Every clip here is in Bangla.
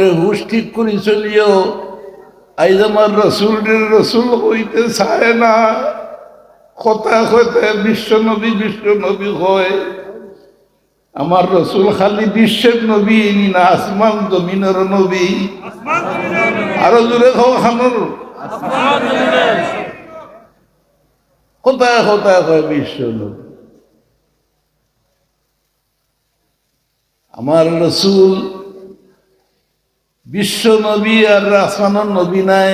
করে হুশ ঠিক করে চলিও আইজ আমার রসুল রসুল হইতে চায় না। কথা হইতে বিশ্ব নবী বিশ্ব নবী হয়। আমার রসুল খালি বিশ্বের নবী না আসমান জমিনের নবী। আরও জোরে খাও খানোর কোথায় কোথায় হয় বিশ্ব নবী। আমার রসুল বিশ্ব নবী আর আসমানের নবী নাই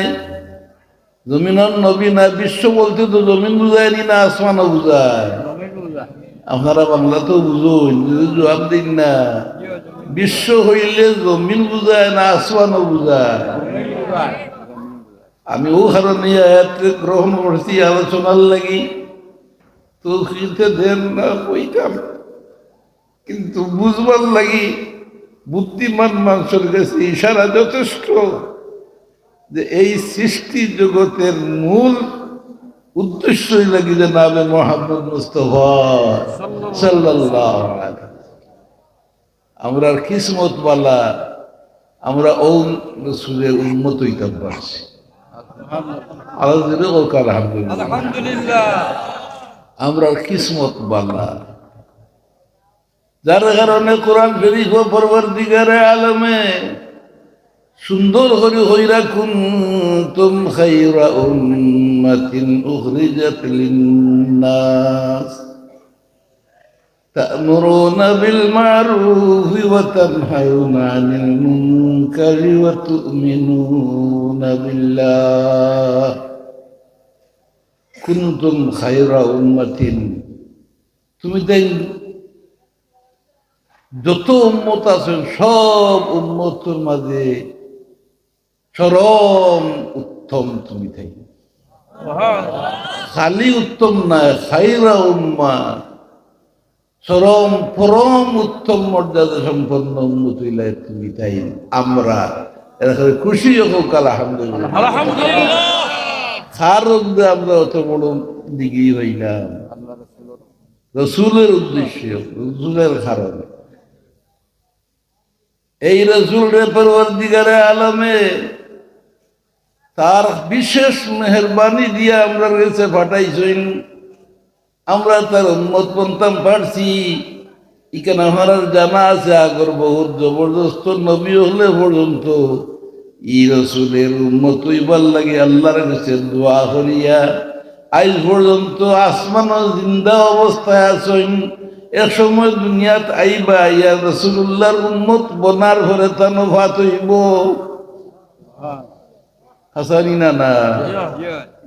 জমিনের নবী নাই বিশ্ব বলতে তো জমিন বুঝায়নি না আসমানও বুঝায় আপনারা বাংলা তো বুঝুন জবাব দিন না। বিশ্ব হইলে জমিন বুঝায় না আসমানও বুঝায় আমি ও কারণে গ্রহণ করছি আলোচনার লাগি। তো দেন না কইতাম। কিন্তু বুঝবার লাগি বুদ্ধিমান মানুষের কাছে ইশারা যথেষ্ট যে এই সৃষ্টি জগতের মূল উদ্দেশ্যই লাগি যে নামে মোহাম্মদ মুস্তফা আলাইহি আমরা কিসমত বালা আমরা ও রসুলের উন্মত হইতাম পারছি। আলহামদুলিল্লাহ। আমরা কিসমত বালা। যার কারণে কোরআন শরীফ ও পরবর্তীকারে আলমে সুন্দর করে হইরা কুনতুম খাইরা উম্মাতিন উখরিজাত লিন্নাস تأمرون بالمعروف وتنهون عن المنكر وتؤمنون بالله কুনতুম খায়রা উম্মাতিন তুমি দেখ যত উম্মত আছেন সব উম্মতের মাঝে চরম উত্তম তুমি তাই খালি উত্তম না খাইরা উম্মা। চরম পরম উত্তম মর্যাদা সম্পন্ন উন্নত হইলে তুমি তাই আমরা। এরকম খুশি হোক আলহামদুলিল্লাহ। খার রোগে আমরা অত বড় দিকে হইলাম রসুলের উদ্দেশ্য রসুলের কারণে। এই রসুলের পরবর্তীকারে আলমে তার বিশেষ মেহরবানি দিয়ে আমরা কাছে পাঠাইছেন। আমরা তার উন্মত পন্থাম পারছি। এখানে আমার জানা আছে আগর বহুত জবরদস্ত নবী হলে পর্যন্ত। ই রসুলের উন্মত হইবার লাগে আল্লাহর কাছে দোয়া করিয়া। আজ পর্যন্ত আসমান জিন্দা অবস্থায় আছেন। এক সময় দুনিয়াত আইবা, ইয়া রসুল্লাহর উন্মত বনার ঘরে তানো ভাত হইব হাসানি না না?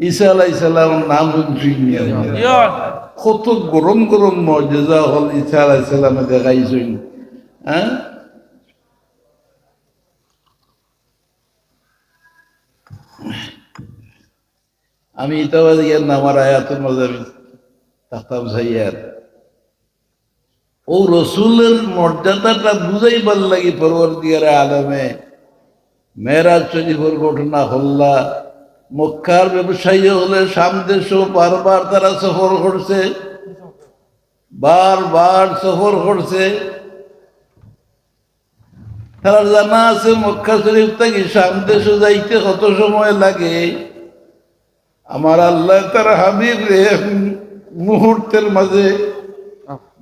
ঈসা আলাই সালাম নাম কত গরম গরম মর্যাদা হল ঈসা আলাই সালামে দেখাইছেন। হ্যাঁ? আমি ইতাবাদ ইয়ার নামার আয়াতের মধ্যে থাকতাম ও রসুলের মর্যাদাটা বুঝাইবার লাগি পরবর্তীকারে আলমে মেয়েরাজ শরীফের ঘটনা হল্লা, মক্কার ব্যবসায়ী হলে সামদেশ বারবার তারা সফর করছে, বারবার সফর করছে। তারা জানা আছে মক্কা শরীফ থেকে সামদেশও যাইতে কত সময় লাগে। আমার আল্লাহ তার হাবিব রে, মুহূর্তের মাঝে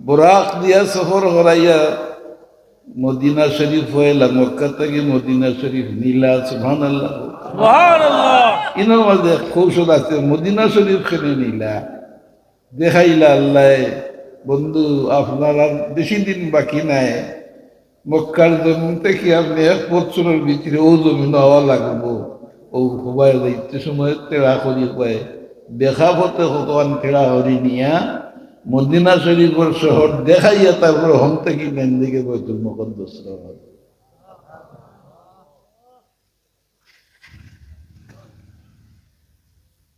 বোরাক দিয়া সফর করাইয়া মদিনা শরীফ হইলা মক্কা থেকে মদিনা শরীফ নীলা সুহান আল্লাহ সুবহানাল্লাহ। ইনার মাঝে কৌশল আছে মদিনা শরীফ খেলে নিলা? দেখাইলা আল্লাহ বন্ধু আপনার আর বেশি দিন বাকি নাই। মক্কার জমিন থেকে আপনি এক বছরের ভিতরে ও জমিন হওয়া লাগবো। ও সবাই দায়িত্ব সময় তেড়া করি পায় দেখা পথে কতক্ষণ তেড়া হরি নিয়া মদিনা শরীফের শহর দেখাইয়া তারপর হম থেকে মেন দিকে বৈতুল মকদ্দস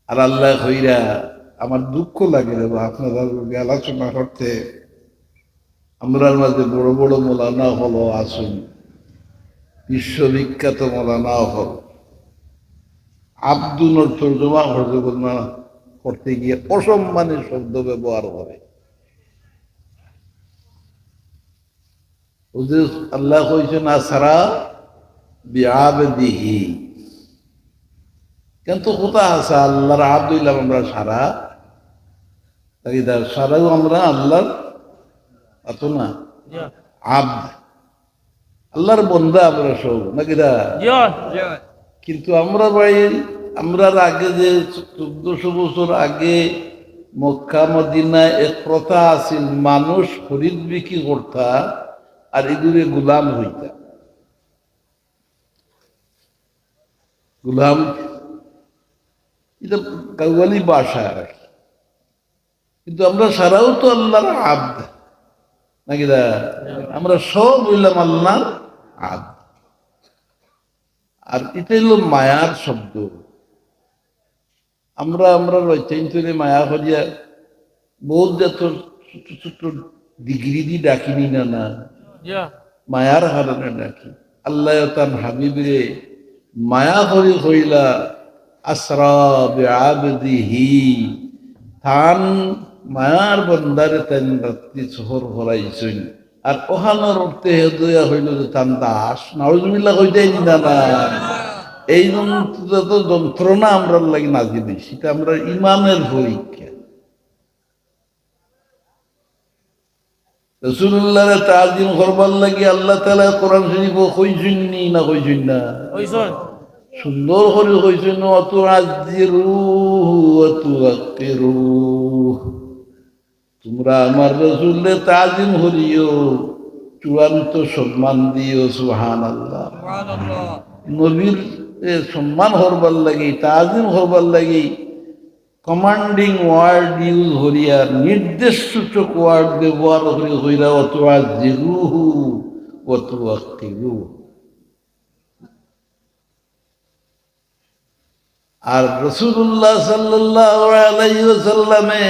আর আল্লাহ হইরা আমার দুঃখ লাগে রে বা আপনাদের আলোচনা করতে, আমরার মাঝে বড় বড় মোলানা হলো আসুন, বিশ্ববিখ্যাত মোলানা হল। আব্দুল তর্জমা হরজগন্না করতে গিয়ে অসম্মানের শব্দ ব্যবহার করে ওদের আল্লাহ কইছেন আসারা বিআবদিহি। কিন্তু কোথা আছে আল্লাহর আব্দ হইলাম আমরা সারা? তাই দা সারাও আমরা আল্লাহর অত না? আব্দ আল্লাহর বন্ধা আমরা সব নাকি কিন্তু আমরা ভাই আমরা আগে যে চোদ্দশো বছর আগে মক্কা, মদিনায় এক প্রথা আছিল, মানুষ খরিদ বিক্রি করতা আর এগুলো গুলাম হইতা। গুলাম, এটা কাউয়ালি বাসা আর কি। কিন্তু আমরা সারাও তো আল্লাহর আব্দ নাকি আমরা সব হইলাম আল্লাহর আব্দ আর এটা হলো মায়ার শব্দ। আমরা আমরা রৈচাইন্তরে মায়া করিয়া বহুত যত ছোট ছোট ডিগ্রি দি ডাকিনি না না মায়ার কারণে ডাকি। আল্লাহ তার হাবিবরে মায়া করি হইলা আসরা বিআবদিহি। থান মায়ার বন্দারে তেন রাত্রি শহর ভরাইছেন। আর ওহানোর অর্থে হেদয়া হইল যে তান দাস। নাউজুবিল্লাহ হইতেই না না এই যত যন্ত্রণা আমরা লাগি নাজি দিই সেটা আমরা ইমানের পরীক্ষা। রসুল্লাহ তাজিম করবার লাগি আল্লাহ তালা কোরআন শরীফ না না সুন্দর করে অত আজিরু অত আকিরু তোমরা আমার রসুল্লে তাজিম হরিও চূড়ান্ত সম্মান দিও সুহান আল্লাহ নবীর সম্মান হরবার লাগি, তাজিম হরবার লাগি কমান্ডিং ওয়ার্ড ইউজ হরিয়া নির্দেশ সূচক ওয়ার্ড ব্যবহার করি হইরা অত আজিরুহু অত আকিরু আর রসুল্লাহ সাল্লাহ আলাইসাল্লামে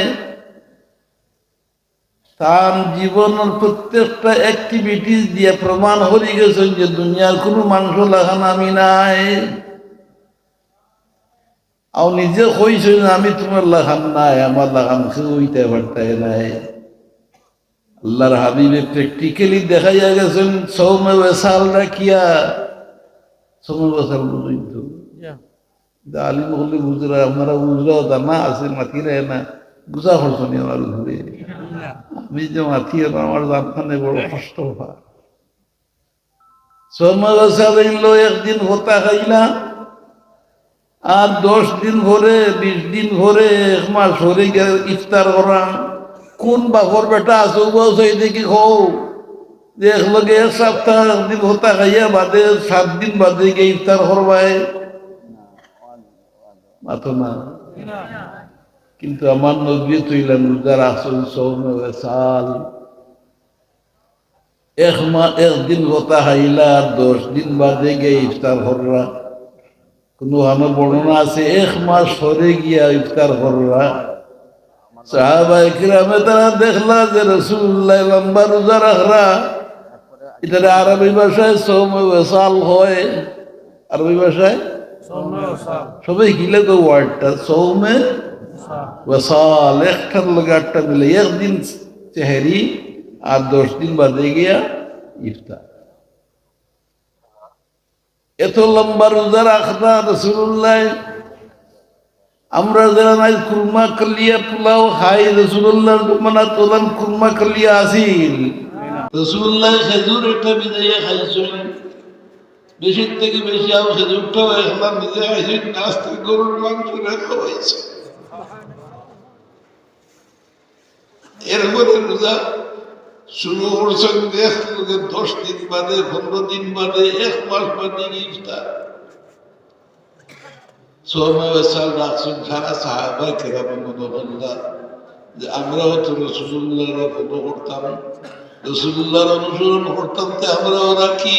তার জীবনের প্রত্যেকটা অ্যাক্টিভিটিস দিয়ে প্রমাণ হয়ে গেছেন যে দুনিয়ার কোনো মানুষ লাগান আমি নাই। আর নিজে কইছেন আমি তোমার লাগান নাই আমার লাগান কেউ হইতে পারতাই নাই। আল্লাহর হাবিবে প্র্যাকটিক্যালি দেখাইয়া গেছেন সৌমে বেসাল রাখিয়া সৌমে বেসাল বুঝুন তো? আলিম হলে বুঝরা আপনারা বুঝরাও জানা আছে মাতি রে না। বুঝা হলছনি আমার ঘুরে। আমি যে মাতি আমার জানখানে বড় কষ্ট হয়। একদিন হতা খাইলা, আর দশ দিন ভরে, বিশ দিন ভরে, এক মাস ভরে ইফতার করা। কোন বাপর বেটা আসো সেই দেখি খৌ যে একলগে এক সপ্তাহ একদিন হতা খাইয়া বাদে সাত দিন বাদে গিয়ে ইফতার করবায় মাথো না। কিন্তু আমার নদী তুইলাম রোজার আসল সৌম্য সাল। এক মা একদিন কথা হাইলা আর দশ দিন বাদে গিয়ে ইফতার কররা কোনো আমার বর্ণনা আছে? এক মাস সরে গিয়া ইফতার কররা সাহাবাই কিরামে তারা দেখলা যে রসুল্লাহ লম্বা রোজা রাখরা। এটা আরবি ভাষায় সৌম্য সাল হয়। আরবি ভাষায়? সবাই গিলে তো ওয়ার্ডটা সৌমে ওয়াসাল একটার লগে আটটা মিলে একদিন চেহারি আর দশ এত লম্বা আমরা যারা নাই কুরমা পোলাও খাই কুরমা কালিয়া আসিল। রসুল্লাহ খেজুর বিদায় খাইছেন। বেশির থেকে বেশি আরও খেজুরটাও এখন নিজে খাইছি নাচ গরুর মাংস রেখা হয়েছে। এরপরে রোজা শুরু করছেন দেশ দশ দিন বাদে, পনেরো দিন বাদে, এক মাস বাদে ইফতার। আমরাও তো করতাম। রসুল্লাহর অনুসরণ করতাম তো আমরাও রাখি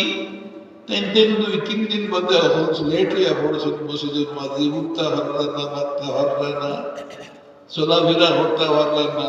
তিন দিন, দুই, তিন দিন বাদে লেট হইয়া পড়ছেন মসজিদের মাঝে, উঠতে না মারতে পারলেন না, চলাফেরা করতে পারলেন না।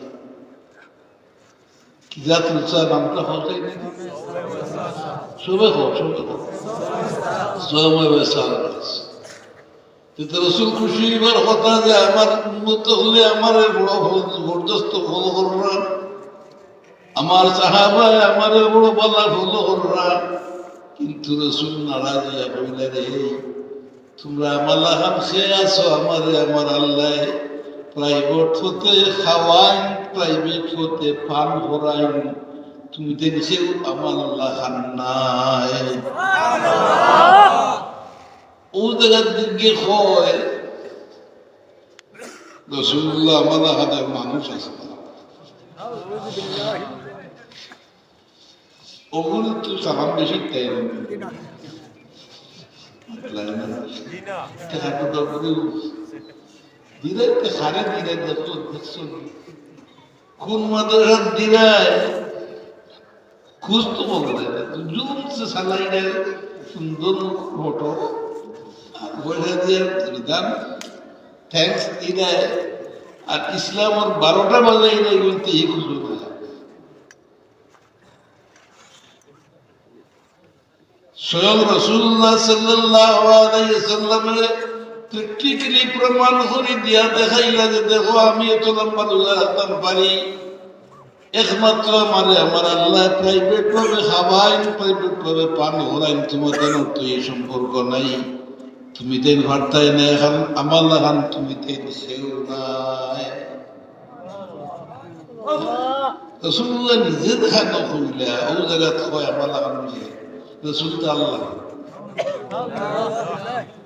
জাতুল চা নামটা হতে সবে হোক সবে হোক সৌভাবে চাল রাখছে রসুল খুশি এবার কথা যে আমার উন্নত হলে আমার বড় জবরদস্ত ফলো কররা আমার সাহাবায় আমার বড় বলা ফলো কররা কিন্তু রসুল নারাজিয়া কইলে রে তোমরা আমার লাহাম খেয়ে আসো আমারে, আমার আল্লাহ প্রাইভেট হতে খাওয়াইন প্রাইভেট হতে পান করাইন তুমি দেখছেও আমার লাহান নাই। ও জায়গার দিকে হয়। রসুল্লাহ আমার হাতে মানুষ আছে। ওগুলো তো সালাম বেশি দেয় দিরাইতে সারে দিরাই দেখো দেখছ কোন মাদ্রাসার দিরাই খুঁজ তো বলতে জুম সে সালাই দেয় সুন্দর ফটো। বলে দিয়ে দান থ্যাংকস দিরাই আর ইসলাম ওর বারোটা বাজাই দেয় বলতে এই খুঁজো না। স্বয়ং রসুল্লাহ সাল্লাহ আলাইসাল্লামের প্র্যাকটিক্যালি প্রমাণ করে দিয়া দেখাইলা যে দেখো, আমি এত লম্বা রাখতাম পারি। একমাত্র আমারে, আমার আল্লাহ প্রাইভেট ভাবে খাবাইন প্রাইভেট ভাবে পান হরাইন তোমাদের তো এই সম্পর্ক নাই? তুমি দেন ভার্তায় না, এখন আমার লাগান তুমি দেন সেও নাই। রসুল্লাহ নিজে দেখানো কইলা ও জায়গা কয় আমার লাগান রসুল তো আল্লাহ।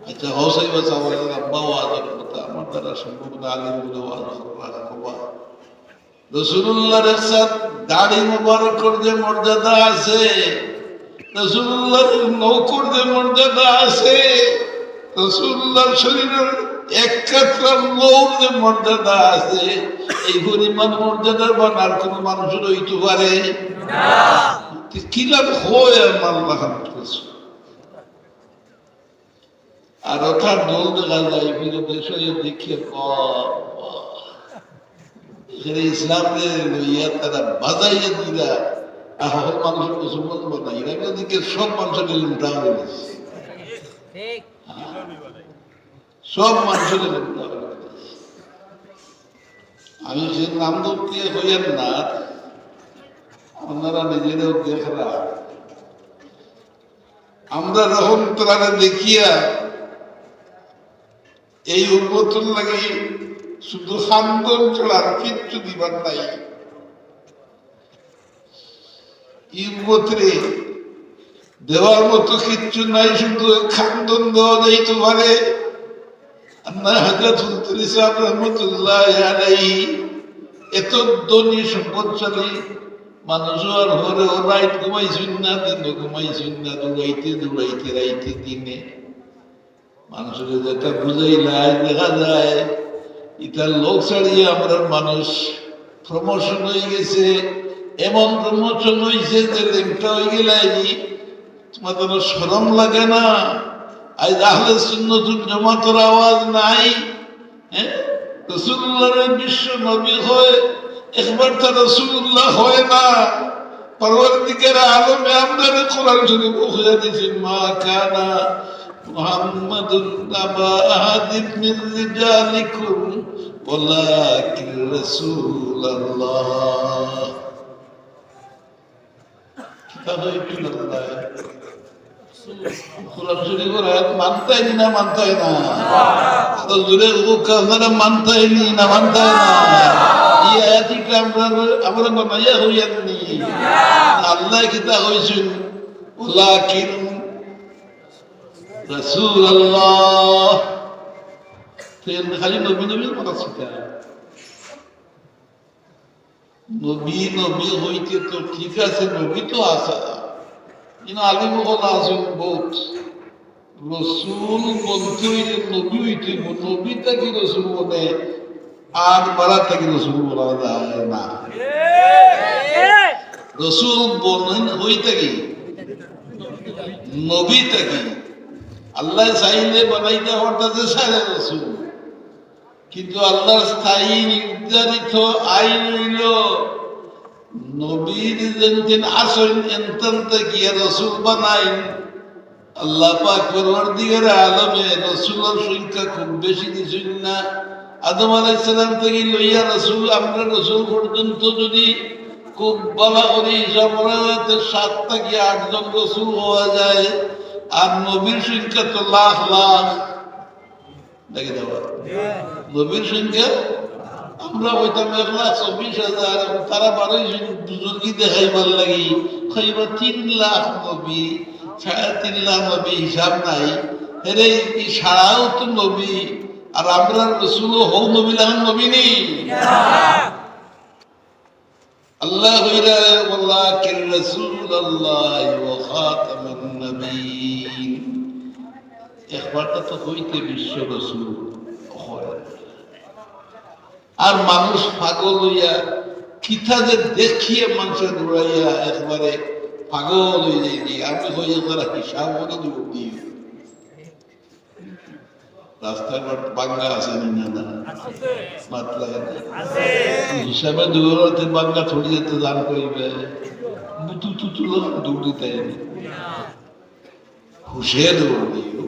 আচ্ছা হসাই বা চাওয়া আব্বা ওয়াজের কথা আমার দ্বারা সম্ভব না আলিম বলে ওয়াজ করবা রসুল্লাহর সাথ দাড়ি মুবারকর যে মর্যাদা আছে রসুল্লাহর নৌকর যে মর্যাদা আছে রসুল্লাহর শরীরের এক কাতরা লৌর যে মর্যাদা আছে এই পরিমাণ মর্যাদার বান আর কোনো মানুষের হইতে পারে কি লাভ হয় আমার লাগান আর ওঠার দোল দেখা যায় দেখিয়ে এখানে ইসলামে লইয়া তারা বাজাইয়া আহ মানুষ মুসলমান বানাই এরা দিকে সব মানুষের হয়ে গেছে সব মানুষের হয়ে আমি সে নাম ধরতে হইয়েন না আপনারা নিজেরাও দেখরা আমরা রহম তারা দেখিয়া এই উন্মতন লাগে শুধু খান্দন ছাড়া আর কিচ্ছু দিবার নাই। ইউমতরে দেওয়ার মতো কিচ্ছু নাই, শুধু খান্দন দেওয়া যাইতে পারে আল্লাহ হাজরত হুজুর ইসলাম রহমতুল্লাহ আলাই এত আর না না রাইতে দিনে। মানুষের যেটা বুঝাইলাই দেখা যায় ইটার লোক ছাড়িয়ে আমরা মানুষ প্রমোশন হয়ে গেছে, এমন প্রমোশন হয়েছে যে লেমটা হয়ে গেলাই তোমাদের সরম লাগে না। আজ আহলে সুন্নতুল জমাতের আওয়াজ নাই হ্যাঁ? বিশ্ব নবী হয়, একবার তো রসুল্লাহ হয় না। পরবর্তীকার আলমে আমাদের কোরআন শরীফ বুঝে দিয়েছেন, মা কানা محمد أبا أحد من رجالكم ولكن رسول الله কিতাব হইছিল কোরআন শরীফের আয়াত মানতাই না মানতাই না তো জুড়ে আপনারা মানতাই নি না মানতাই না এই আয়াতিকে আমরা আমরা বানাইয়া হইয়ানি আল্লাহ কিতা হইছেন ওলাকিন রসুল আল্লাহ খালি নবী নবীর কথা শিখা নবী নবী হইতে তো ঠিক আছে, নবী তো আসা কিন্তু আলিম হল আসুন, বহুত। রসুল বলতে হইলে নবী হইতে নবী তাকে রসুল বলে, আর বাড়া তাকে রসুল বলা যায় না। রসুল বলেন হইতে কি? নবীটা কি আল্লাহ চাইলে বানাইতে পারতেছে সারে রসুল। কিন্তু আল্লাহর স্থায়ী নির্ধারিত আইন হইল, নবীর যেন আসেন এন্তন্ত গিয়ে রসুল বানাইন আল্লাহ পাক পরবর্তীকারে আলমে রসুলের সংখ্যা খুব বেশি দিছেন না। আদম আলাইসালাম থেকে লইয়া রসুল, আমরা রসুল পর্যন্ত যদি খুব বলা করে হিসাব করা হয় তো সাত থেকে আটজন রসুল হওয়া যায়? আর নবীর সংখ্যা তো লাখ লাখ। দেখে দেওয়া নবীর সংখ্যা আমরা হইতাম এক লাখ চব্বিশ হাজার তারা বারোই বুজুর্গি দেখাইবার লাগি। খাইবা তিন লাখ নবী, সাড়ে তিন লাখ নবী হিসাব নাই। এরে, এই সারাও তো নবী, আর আমরা রসুল হৌ নবী লাগান নবী নেই। আল্লাহ হইরা আল্লাহ কির রসুল আল্লাহ ওয়া খাতামান নবীন একবারটা তো হইতে বিশ্ব রসুল আর মানুষ পাগল হইয়া কিতা যে দেখিয়ে মানুষের দৌড়াইয়া একবারে পাগল হয়ে যাই আমি হয়ে হিসাব করে দিই রাস্তাঘাট বাঙ্গা আছে না না মাতলা হিসাবে দৌড়াতে বাঙ্গা থোড়ি যেতে দান করিবে। বুতু তুতু দৌড়িতে হুশে দৌড় দিও